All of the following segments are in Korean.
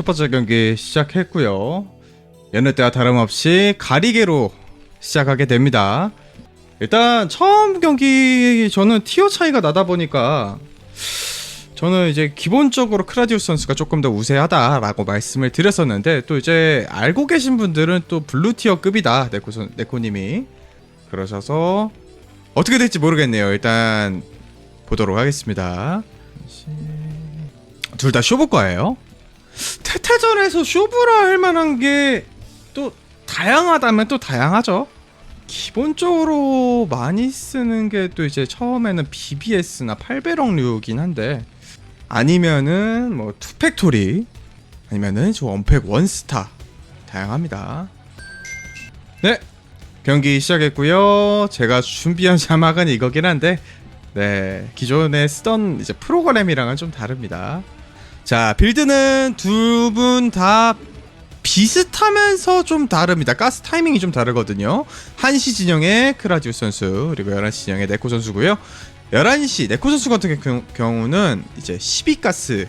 첫 번째 경기 시작했고요. 여느 때와 다름없이 가리개로 시작하게 됩니다. 일단 처음 경기 저는 티어 차이가 나다 보니까 저는 이제 기본적으로 크라디우스 선수가 조금 더 우세하다라고 말씀을 드렸었는데 또 이제 알고 계신 분들은 또 블루 티어급이다 네코 선 네코님이 그러셔서 어떻게 될지 모르겠네요. 일단 보도록 하겠습니다. 둘 다 쇼부과예요. 태태전에서 쇼부라 할 만한 게 또 다양하다면 또 다양하죠. 기본적으로 많이 쓰는 게 또 이제 처음에는 BBS나 8배럭류긴 한데 아니면은 뭐 투팩토리 아니면은 저 원팩 원스타 다양합니다. 네 경기 시작했고요. 제가 준비한 자막은 이거긴 한데 네 기존에 쓰던 이제 프로그램이랑은 좀 다릅니다. 자 빌드는 두 분 다 비슷하면서 좀 다릅니다. 가스 타이밍이 좀 다르거든요. 1시 진영의 크라디우 선수 그리고 11시 진영의 네코 선수고요. 11시 네코 선수 같은 경- 경우는 이제 12가스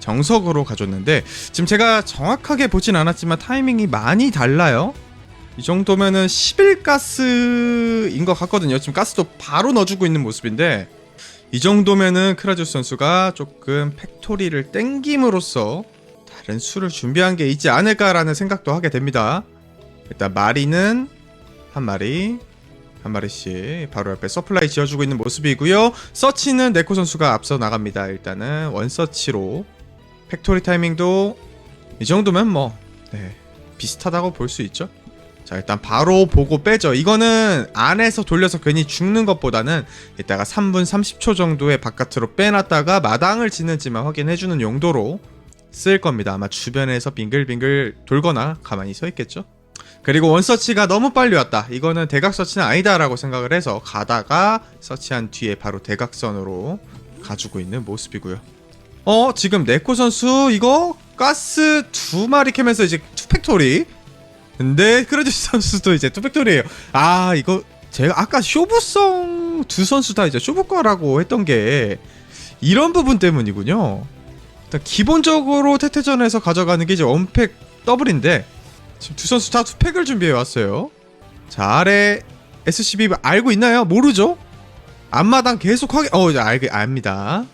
정석으로 가졌는데 지금 제가 정확하게 보진 않았지만 타이밍이 많이 달라요. 이 정도면은 11가스인 것 같거든요. 지금 가스도 바로 넣어주고 있는 모습인데 이 정도면은 크라주스 선수가 조금 팩토리를 땡김으로써 다른 수를 준비한 게 있지 않을까라는 생각도 하게 됩니다. 일단 마리는 한 마리 한 마리씩 바로 옆에 서플라이 지어주고 있는 모습이고요. 서치는 네코 선수가 앞서 나갑니다. 일단은 원 서치로 팩토리 타이밍도 이 정도면 뭐 네, 비슷하다고 볼 수 있죠. 자 일단 바로 보고 빼죠. 이거는 안에서 돌려서 괜히 죽는 것보다는 이따가 3분 30초 정도의 바깥으로 빼놨다가 마당을 짓는지만 확인해주는 용도로 쓸 겁니다. 아마 주변에서 빙글빙글 돌거나 가만히 서 있겠죠. 그리고 원서치가 너무 빨리 왔다. 이거는 대각 서치는 아니다 라고 생각을 해서 가다가 서치한 뒤에 바로 대각선으로 가지고 있는 모습이고요. 어 지금 네코 선수 이거 가스 두 마리 캐면서 이제 투팩토리 근데 크레디스 선수도 이제 투팩토리예요. 아 이거 제가 아까 쇼부성 두 선수 다 이제 쇼부과라고 했던 게 이런 부분 때문이군요. 일단 기본적으로 태태전에서 가져가는 게 이제 원팩 더블인데 지금 두 선수 다 투팩을 준비해 왔어요. 자 아래 SCB 알고 있나요? 모르죠? 앞마당 계속 확인. 어 이제 알게 압니다.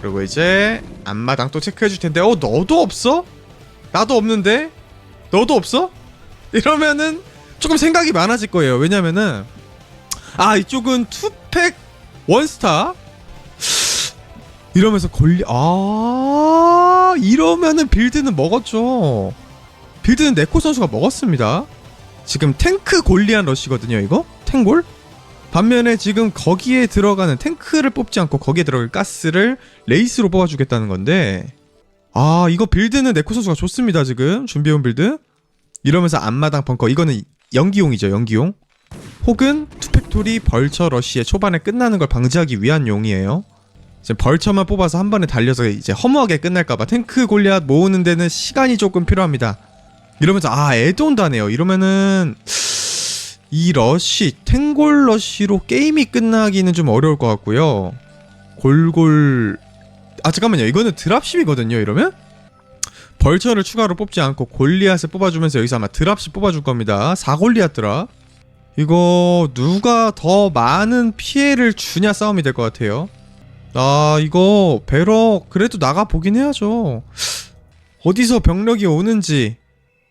그리고 이제 앞마당 또 체크해 줄 텐데 어 너도 없어? 나도 없는데 너도 없어? 이러면은 조금 생각이 많아질 거예요. 왜냐면은 아 이쪽은 투팩 원스타 이러면서 걸리 아 이러면은 빌드는 먹었죠. 빌드는 네코 선수가 먹었습니다. 지금 탱크 골리안 러시거든요. 이거 탱골. 반면에 지금 거기에 들어가는 탱크를 뽑지 않고 거기에 들어갈 가스를 레이스로 뽑아주겠다는 건데 아 이거 빌드는 네코 선수가 좋습니다. 지금 준비해온 빌드. 이러면서 앞마당 벙커. 이거는 연기용이죠 연기용. 혹은 투팩토리 벌처 러시의 초반에 끝나는 걸 방지하기 위한 용이에요. 지금 벌처만 뽑아서 한 번에 달려서 이제 허무하게 끝날까봐 탱크 골리앗 모으는 데는 시간이 조금 필요합니다. 이러면서 아 애돈도 하네요. 이러면은 이 러시 탱골 러시로 게임이 끝나기는 좀 어려울 것 같고요. 골골 아 잠깐만요. 이거는 드랍십이거든요 이러면 벌처를 추가로 뽑지 않고 골리앗을 뽑아주면서 여기서 아마 드랍십 뽑아줄 겁니다. 4골리앗 드랍. 이거 누가 더 많은 피해를 주냐 싸움이 될 것 같아요. 아 이거 배러 그래도 나가 보긴 해야죠. 어디서 병력이 오는지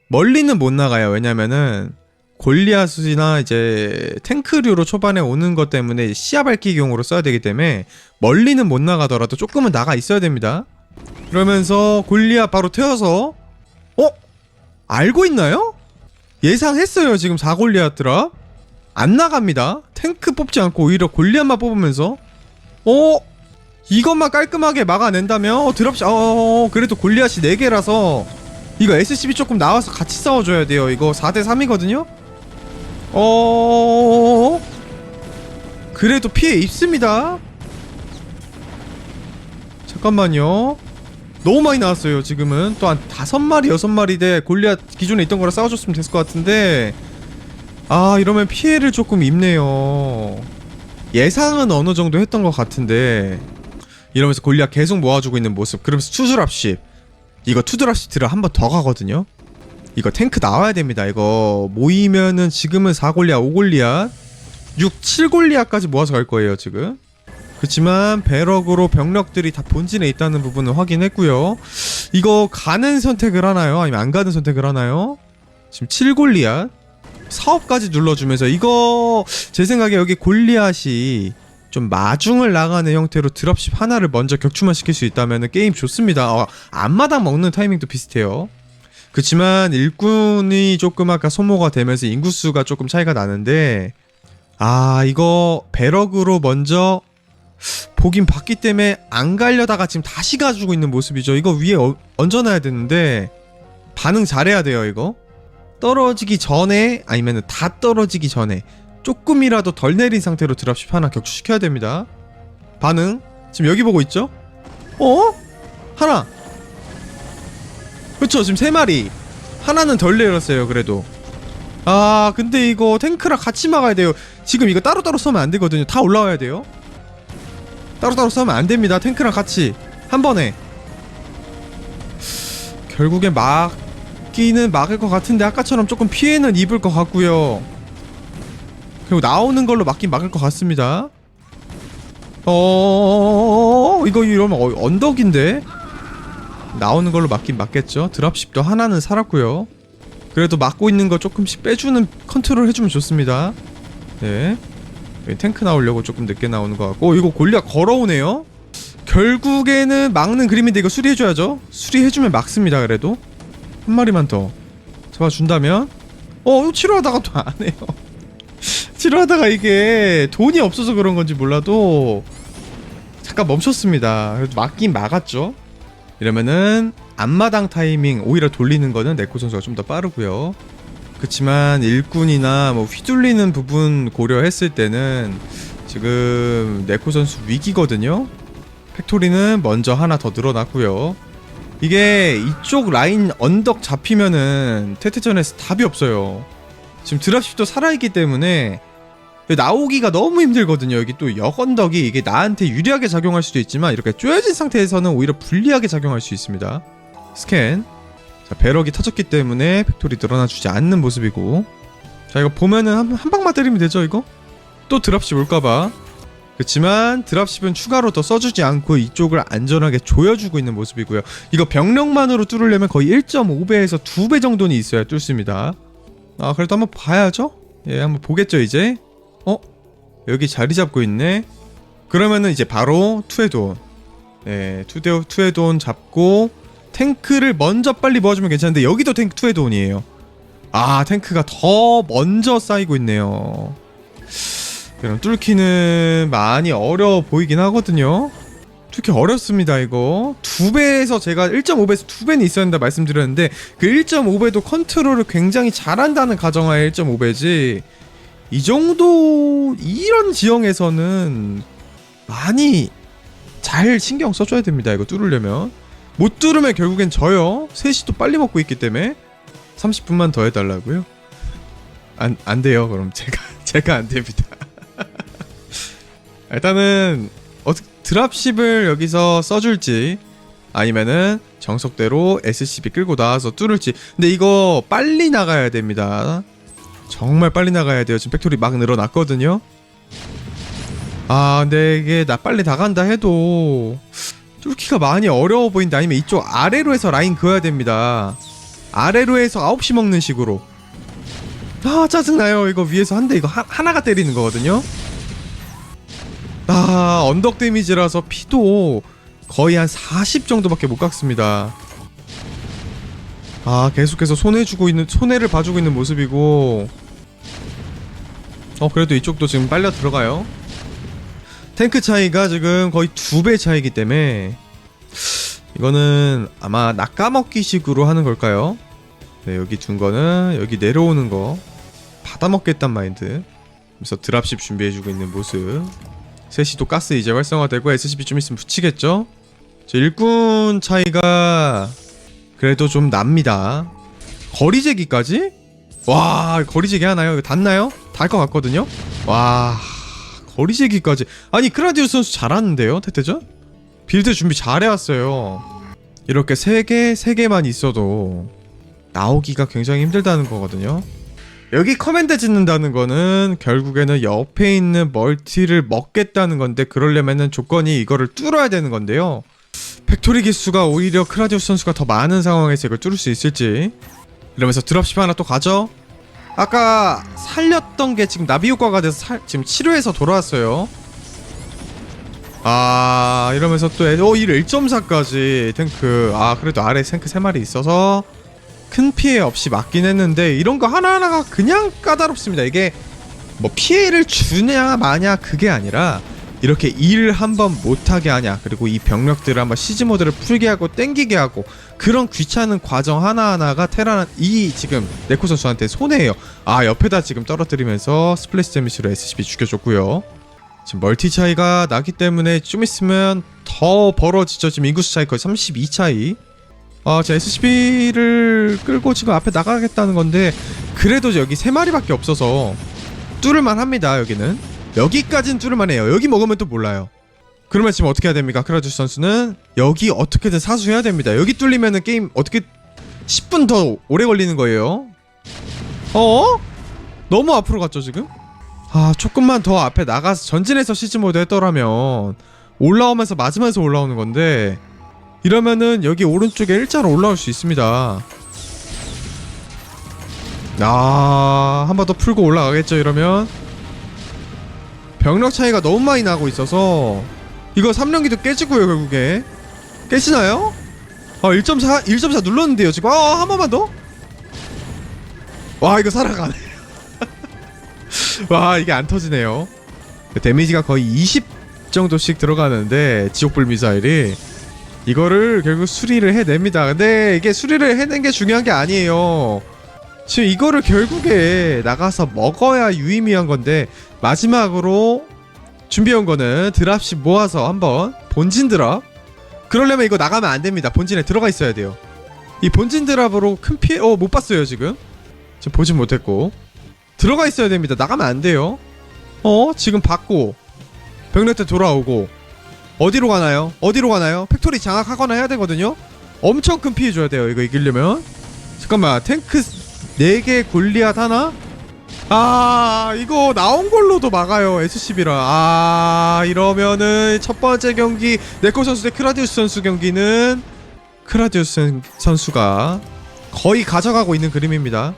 멀리는 못 나가요. 왜냐면은 골리앗이나 이제 탱크류로 초반에 오는 것 때문에 시야 밝기용으로 써야 되기 때문에 멀리는 못 나가더라도 조금은 나가 있어야 됩니다. 그러면서 골리앗 바로 태워서 어? 알고 있나요? 예상했어요 지금 4골리앗 드랍 안 나갑니다. 탱크 뽑지 않고 오히려 골리앗만 뽑으면서. 어? 이것만 깔끔하게 막아낸다면? 어, 드랍 어, 어, 어, 그래도 골리앗이 4개라서 이거 SCB 조금 나와서 같이 싸워줘야 돼요. 이거 4대3이거든요? 어. 그래도 피해 입습니다. 잠깐만요 너무 많이 나왔어요 지금은 또 한 다섯 마리 여섯 마리 대 골리앗 기존에 있던 거랑 싸워줬으면 됐을 것 같은데 아 이러면 피해를 조금 입네요 예상은 어느 정도 했던 것 같은데 이러면서 골리앗 계속 모아주고 있는 모습 그러면서 수술합십 이거 투드랍 시트를 한 번 더 가거든요. 이거 탱크 나와야 됩니다. 이거 모이면은 지금은 4골리아, 5골리아, 6, 7골리아까지 모아서 갈 거예요, 지금. 그렇지만 배럭으로 병력들이 다 본진에 있다는 부분을 확인했고요. 이거 가는 선택을 하나요? 아니면 안 가는 선택을 하나요? 지금 7골리앗 사업까지 눌러주면서 이거 제 생각에 여기 골리앗이 좀 마중을 나가는 형태로 드랍십 하나를 먼저 격추만 시킬 수 있다면 게임 좋습니다. 어, 앞마당 먹는 타이밍도 비슷해요. 그렇지만 일꾼이 조금 아까 소모가 되면서 인구수가 조금 차이가 나는데 아 이거 배럭으로 먼저 보긴 봤기 때문에 안 가려다가 지금 다시 가지고 있는 모습이죠. 이거 위에 어, 얹어놔야 되는데 반응 잘해야 돼요 이거. 떨어지기 전에 아니면 다 떨어지기 전에 조금이라도 덜 내린 상태로 드랍십 하나 격추시켜야 됩니다. 반응 지금 여기 보고 있죠? 어? 하나. 그쵸 지금 세 마리. 하나는 덜 내렸어요 그래도. 아 근데 이거 탱크랑 같이 막아야 돼요. 지금 이거 따로따로 쏘면 안 되거든요. 다 올라와야 돼요. 따로따로 싸우면 안 됩니다. 탱크랑 같이 한 번에. 결국엔 막기는 막을 것 같은데 아까처럼 조금 피해는 입을 것 같고요. 그리고 나오는 걸로 막긴 막을 것 같습니다. 어 이거 이러면 어, 언덕인데 나오는 걸로 막긴 막겠죠. 드랍십도 하나는 살았고요. 그래도 막고 있는 거 조금씩 빼주는 컨트롤 해주면 좋습니다. 네. 여기 탱크 나오려고 조금 늦게 나오는 것 같고 어, 이거 골리앗 걸어오네요. 결국에는 막는 그림인데 이거 수리해줘야죠. 수리해주면 막습니다 그래도. 한 마리만 더. 잡아준다면. 어 치료하다가 또 안 해요. 치료하다가 이게 돈이 없어서 그런 건지 몰라도 잠깐 멈췄습니다. 그래도 막긴 막았죠. 이러면은 앞마당 타이밍 오히려 돌리는 거는 네코 선수가 좀 더 빠르고요 그치만 일꾼이나 뭐 휘둘리는 부분 고려했을 때는 지금 네코 선수 위기거든요. 팩토리는 먼저 하나 더 늘어났고요. 이게 이쪽 라인 언덕 잡히면은 테트전에서 답이 없어요. 지금 드랍십도 살아있기 때문에 나오기가 너무 힘들거든요. 여기 또 역언덕이 이게 나한테 유리하게 작용할 수도 있지만 이렇게 쪼여진 상태에서는 오히려 불리하게 작용할 수 있습니다. 스캔. 자, 배럭이 터졌기 때문에 팩토리 늘어나주지 않는 모습이고. 자 이거 보면은 한, 한 방만 때리면 되죠 이거? 또 드랍십 올까봐. 그렇지만 드랍십은 추가로 더 써주지 않고 이쪽을 안전하게 조여주고 있는 모습이고요. 이거 병력만으로 뚫으려면 거의 1.5배에서 2배 정도는 있어야 뚫습니다. 아 그래도 한번 봐야죠? 예 한번 보겠죠 이제? 어? 여기 자리 잡고 있네? 그러면은 이제 바로 투에돈 네 투데, 투에돈 잡고 탱크를 먼저 빨리 모아주면 괜찮은데 여기도 탱크 투의 돈이에요. 아 탱크가 더 먼저 쌓이고 있네요. 그럼 뚫기는 많이 어려워 보이긴 하거든요. 뚫기 어렵습니다 이거 두 배에서 제가 1.5배에서 두 배는 있었는데 말씀드렸는데 그 1.5배도 컨트롤을 굉장히 잘한다는 가정하에 1.5배지 이 정도 이런 지형에서는 많이 잘 신경 써줘야 됩니다 이거 뚫으려면 못 뚫으면 결국엔 져요. 셋이 또 빨리 먹고 있기 때문에 30분만 더 해달라고요? 안, 안 돼요. 그럼 제가 제가 안 됩니다. 일단은 어떻게 드랍십을 여기서 써줄지 아니면은 정석대로 SCB 끌고 나와서 뚫을지 근데 이거 빨리 나가야 됩니다. 정말 빨리 나가야 돼요. 지금 팩토리 막 늘어났거든요. 아 근데 이게 나 빨리 나간다 해도 뚫기가 많이 어려워 보인다 아니면 이쪽 아래로 해서 라인 그어야 됩니다. 아래로 해서 9시 먹는 식으로. 아 짜증나요. 이거 위에서 한 대 이거 하, 하나가 때리는 거거든요. 아 언덕 데미지라서 피도 거의 한 40 정도밖에 못 깎습니다. 아 계속해서 손해주고 있는 손해를 봐주고 있는 모습이고. 어 그래도 이쪽도 지금 빨려 들어가요 탱크 차이가 지금 거의 두 배 차이기 때문에 이거는 아마 낚아먹기 식으로 하는 걸까요? 네 여기 둔 거는 여기 내려오는 거 받아먹겠단 마인드 그래서 드랍십 준비해주고 있는 모습 셋이 또 가스 이제 활성화되고 SCP 좀 있으면 붙이겠죠? 저 일꾼 차이가 그래도 좀 납니다 거리제기까지? 와 거리제기 하나요? 이거 닿나요? 닿을 것 같거든요? 와 거리제기까지 아니 크라디우스 선수 잘하는데요 테테전? 빌드 준비 잘해왔어요 이렇게 3개, 3개만 있어도 나오기가 굉장히 힘들다는 거거든요. 여기 커맨드 짓는다는 거는 결국에는 옆에 있는 멀티를 먹겠다는 건데 그러려면은 조건이 이거를 뚫어야 되는 건데요. 팩토리 기수가 오히려 크라디우스 선수가 더 많은 상황에서 이걸 뚫을 수 있을지 이러면서 드랍십 하나 또 가죠. 아까 살렸던 게 지금 나비 효과가 돼서 살- 지금 치료해서 돌아왔어요. 아 이러면서 또 애- 어, 1.4까지 탱크 아 그래도 아래 탱크 3마리 있어서 큰 피해 없이 맞긴 했는데 이런 거 하나하나가 그냥 까다롭습니다 이게 뭐 피해를 주냐 마냐 그게 아니라 이렇게 일을 한번 못하게 하냐 그리고 이 병력들을 한번 시즈 모드를 풀게 하고 땡기게 하고 그런 귀찮은 과정 하나하나가 테란 이 지금 네코 선수한테 손해예요 아 옆에다 지금 떨어뜨리면서 스플래시 데미지로 SCB 죽여줬고요 지금 멀티 차이가 나기 때문에 좀 있으면 더 벌어지죠. 지금 인구수 차이 거의 32 차이. 아, 제 SCB를 끌고 지금 앞에 나가겠다는 건데 그래도 여기 세 마리밖에 없어서 뚫을만 합니다. 여기는 여기까지는 뚫을만 해요. 여기 먹으면 또 몰라요. 그러면 지금 어떻게 해야 됩니까? 크라주스 선수는 여기 어떻게든 사수해야 됩니다. 여기 뚫리면은 게임 어떻게 10분 더 오래 걸리는 거예요. 어? 너무 앞으로 갔죠 지금? 아 조금만 더 앞에 나가서 전진해서 시즈 모드 했더라면 올라오면서 맞으면서 올라오는 건데 이러면은 여기 오른쪽에 일자로 올라올 수 있습니다 아 한 번 더 풀고 올라가겠죠 이러면 병력 차이가 너무 많이 나고 있어서 이거 3령기도 깨지고요 결국에. 깨지나요? 아 1.4 1.4 눌렀는데요 지금. 아 한 번만 더? 와 이거 살아가네. 와 이게 안 터지네요. 데미지가 거의 20 정도씩 들어가는데 지옥불 미사일이. 이거를 결국 수리를 해냅니다. 근데 이게 수리를 해낸 게 중요한 게 아니에요 지금 이거를 결국에 나가서 먹어야 유의미한 건데 마지막으로 준비해온 거는 드랍십 모아서 한번 본진 드랍 그러려면 이거 나가면 안 됩니다 본진에 들어가 있어야 돼요 이 본진 드랍으로 큰 피해 어 못 봤어요 지금 지금 보진 못했고 들어가 있어야 됩니다. 나가면 안 돼요. 어? 지금 받고 병력대 돌아오고 어디로 가나요? 어디로 가나요? 팩토리 장악하거나 해야 되거든요. 엄청 큰 피해 줘야 돼요. 이거 이기려면. 잠깐만. 탱크 4개 골리앗 하나? 아, 이거 나온 걸로도 막아요. SCB라. 아, 이러면은 첫 번째 경기 네코 선수 대 크라디우스 선수 경기는 크라디우스 선- 선수가 거의 가져가고 있는 그림입니다.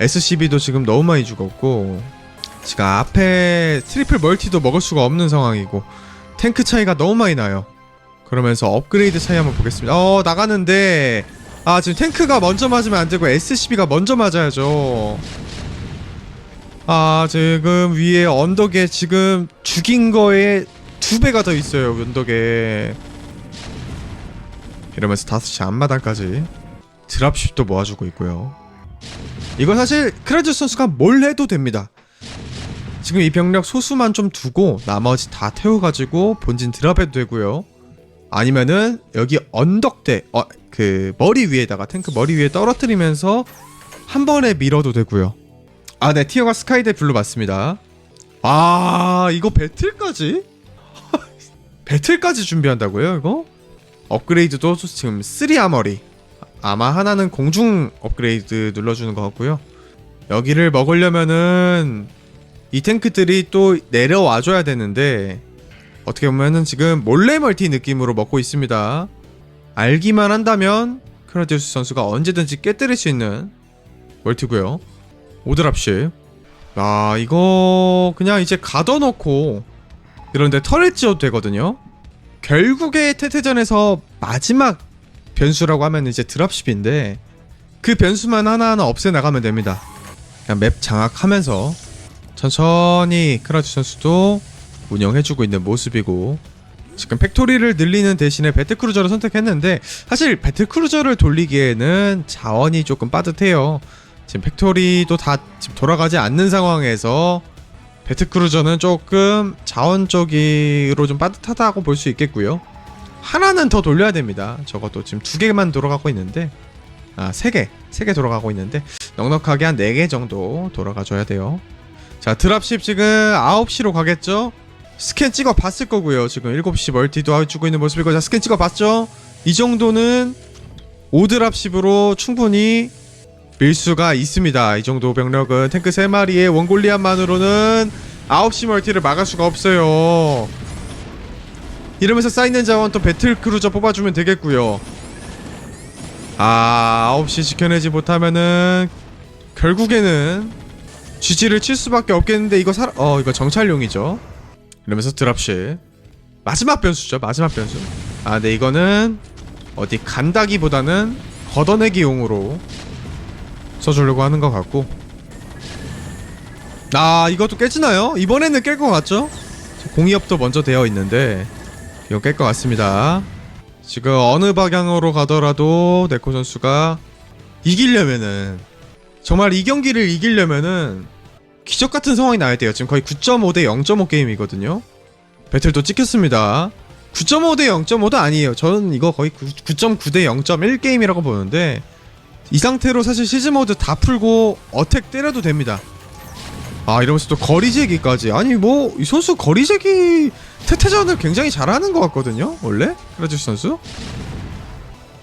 SCB도 지금 너무 많이 죽었고 지금 앞에 트리플 멀티도 먹을 수가 없는 상황이고 탱크 차이가 너무 많이 나요 그러면서 업그레이드 차이 한번 보겠습니다 어 나가는데 아 지금 탱크가 먼저 맞으면 안 되고 SCB가 먼저 맞아야죠 아 지금 위에 언덕에 지금 죽인 거에 두 배가 더 있어요 언덕에 이러면서 5시 앞마당까지 드랍십도 모아주고 있고요 이건 사실 크레즈 선수가 뭘 해도 됩니다. 지금 이 병력 소수만 좀 두고 나머지 다 태워가지고 본진 드랍해도 되고요. 아니면은 여기 언덕대 어 그 머리 위에다가 탱크 머리 위에 떨어뜨리면서 한 번에 밀어도 되고요. 아, 네 티어가 스카이대 블루 맞습니다. 아 이거 배틀까지? 배틀까지 준비한다고요 이거? 업그레이드도 지금 3 아머리 아마 하나는 공중 업그레이드 눌러주는 것 같고요. 여기를 먹으려면은 이 탱크들이 또 내려와줘야 되는데 어떻게 보면은 지금 몰래 멀티 느낌으로 먹고 있습니다. 알기만 한다면 크라디우스 선수가 언제든지 깨뜨릴 수 있는 멀티고요. 오드랍십. 아 이거 그냥 이제 가둬놓고 이런데 털을 지어도 되거든요. 결국에 태태전에서 마지막 변수라고 하면 이제 드랍십인데 그 변수만 하나하나 없애 나가면 됩니다. 그냥 맵 장악하면서 천천히 크라주 선수도 운영해주고 있는 모습이고 지금 팩토리를 늘리는 대신에 배틀크루저를 선택했는데 사실 배틀크루저를 돌리기에는 자원이 조금 빠듯해요. 지금 팩토리도 다 지금 돌아가지 않는 상황에서 배틀크루저는 조금 자원적으로 좀 빠듯하다고 볼 수 있겠고요. 하나는 더 돌려야 됩니다. 적어도 지금 두 개만 돌아가고 있는데 아, 세 개. 세 개 돌아가고 있는데 넉넉하게 한 네 개 정도 돌아가 줘야 돼요. 자, 드랍십 지금 9시로 가겠죠? 스캔 찍어 봤을 거고요. 지금 7시 멀티도 해주고 있는 모습이고 자, 스캔 찍어 봤죠? 이 정도는 오드랍십으로 충분히 밀 수가 있습니다. 이 정도 병력은 탱크 3마리에 원골리안만으로는 9시 멀티를 막을 수가 없어요. 이러면서 쌓이는 자원 또 배틀 크루저 뽑아주면 되겠고요. 아 9시 지켜내지 못하면은 결국에는 GG를 칠 수밖에 없겠는데 이거 살, 어 이거 정찰용이죠. 이러면서 드랍십 마지막 변수죠. 마지막 변수. 아네 이거는 어디 간다기보다는 걷어내기용으로 써주려고 하는 것 같고 아 이것도 깨지나요? 이번에는 깰 것 같죠? 공이업도 먼저 되어 있는데 이거 깰 것 같습니다 지금 어느 방향으로 가더라도 네코 선수가 이기려면은 정말 이 경기를 이기려면은 기적 같은 상황이 나야 돼요. 지금 거의 9.5 대 0.5 게임이거든요. 배틀도 찍혔습니다. 9.5 대 0.5도 아니에요. 저는 이거 거의 9.9 대 0.1 게임이라고 보는데 이 상태로 사실 시즌 모드 다 풀고 어택 때려도 됩니다. 아 이러면서 또 거리제기까지. 아니 뭐 이 선수 거리제기 태태전을 굉장히 잘하는 것 같거든요 원래? 크라주스 선수?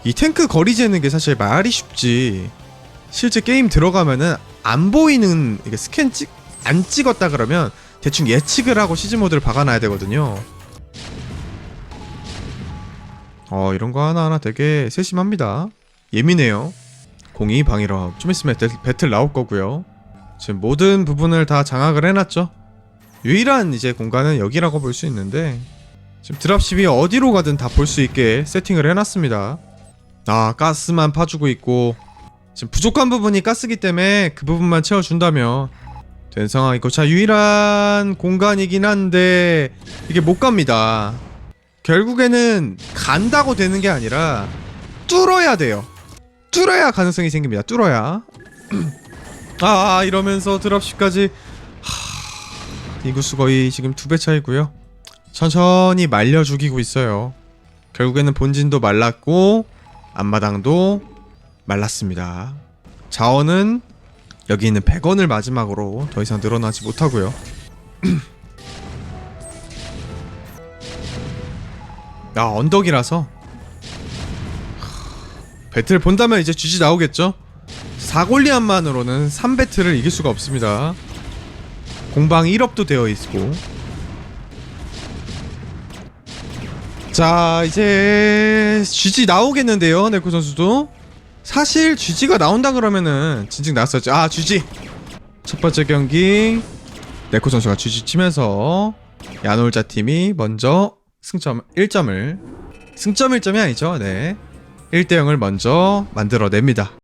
이 탱크 거리 재는 게 사실 말이 쉽지. 실제 게임 들어가면은 안 보이는 이게 스캔 찍 안 찍었다 그러면 대충 예측을 하고 시즌 모드를 박아놔야 되거든요 어 이런 거 하나하나 되게 세심합니다 예민해요 공이 방이라 좀 있으면 배틀, 배틀 나올 거고요. 지금 모든 부분을 다 장악을 해놨죠. 유일한 이제 공간은 여기라고 볼 수 있는데 지금 드랍십이 어디로 가든 다 볼 수 있게 세팅을 해놨습니다. 아 가스만 파주고 있고 지금 부족한 부분이 가스기 때문에 그 부분만 채워준다면 된 상황이고 자 유일한 공간이긴 한데 이게 못 갑니다. 결국에는 간다고 되는 게 아니라 뚫어야 돼요. 뚫어야 가능성이 생깁니다. 뚫어야. 아, 아 이러면서 드랍십까지 하... 이구수 거의 지금 두 배 차이고요. 천천히 말려 죽이고 있어요. 결국에는 본진도 말랐고 앞마당도 말랐습니다. 자원은 여기 있는 100원을 마지막으로 더 이상 늘어나지 못하고요. 아 언덕이라서 배틀 본다면 이제 GG 나오겠죠? 사골리안만으로는 3배틀을 이길 수가 없습니다. 공방 1업도 되어 있고. 자, 이제 GG 나오겠는데요, 네코 선수도. 사실 GG가 나온다 그러면은 진즉 나왔었죠. 아, GG. 첫 번째 경기 네코 선수가 GG 치면서 야놀자 팀이 먼저 승점 1점을 승점 1점이 아니죠. 네. 1대 0을 먼저 만들어냅니다.